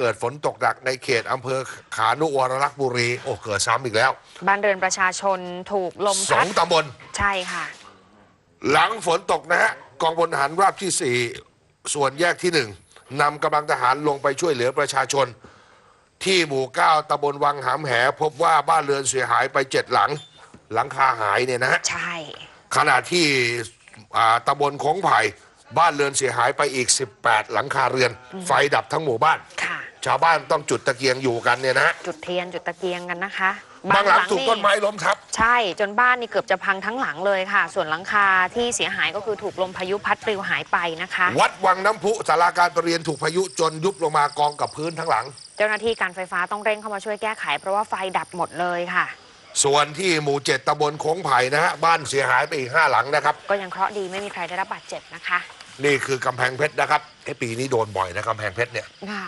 เกิดฝนตกหนักในเขตอำเภอขานุวรรักษ์บุรี โอ้ เกิดซ้ำอีกแล้ว บ้านเรือนประชาชนถูกลมสอพังดตำบล ใช่ค่ะ หลังฝนตกนะฮะ กองพลทหารราบที่ 4 ส่วนแยกที่หนึ่งนำกำลังทหารลงไปช่วยเหลือประชาชน ที่หมู่เก้าตำบลวังหามแห พบว่าบ้านเรือนเสียหายไปเจ็ดหลัง หลังคาหายเนี่ยนะฮะ ใช่ ขณะที่อ่าตำบลของไผ่บ้านเรือนเสียหายไปอีก 18 หลังคาเรือน ไฟดับทั้งหมู่บ้าน ค่ะ ชาวบ้านต้องจุดตะเกียงอยู่กันเนี่ยนะฮะจุดเทียนจุดตะเกียงกันนะคะบางหลังถูกนี่ต้นไม้ล้มทับ ใช่จนบ้านนี่เกือบจะพังทั้งหลังเลยค่ะ ส่วนหลังคาที่เสียหายก็คือถูกลมพายุพัดปลิวหายไปนะคะ วัดวังน้ำพุสาราการประเรียนถูกพายุจนยุบลงมากองกับพื้นทั้งหลัง เจ้าหน้าที่การไฟฟ้าต้องเร่งเข้ามาช่วยแก้ไข เพราะว่าไฟดับหมดเลยค่ะ ส่วนที่หมู่เจ็ดตำบลโค้งไผ่นะฮะบ้านเสียหายไปอีกห้าหลังนะครับ ก็ยังเคราะห์ดีไม่มีใครได้รับบาดเจ็บนะคะ นี่คือกำแพงเพชรนะครับเอ้ปีนี้โดนบ่อยนะกำแพงเพชรเนี่ยค่ะ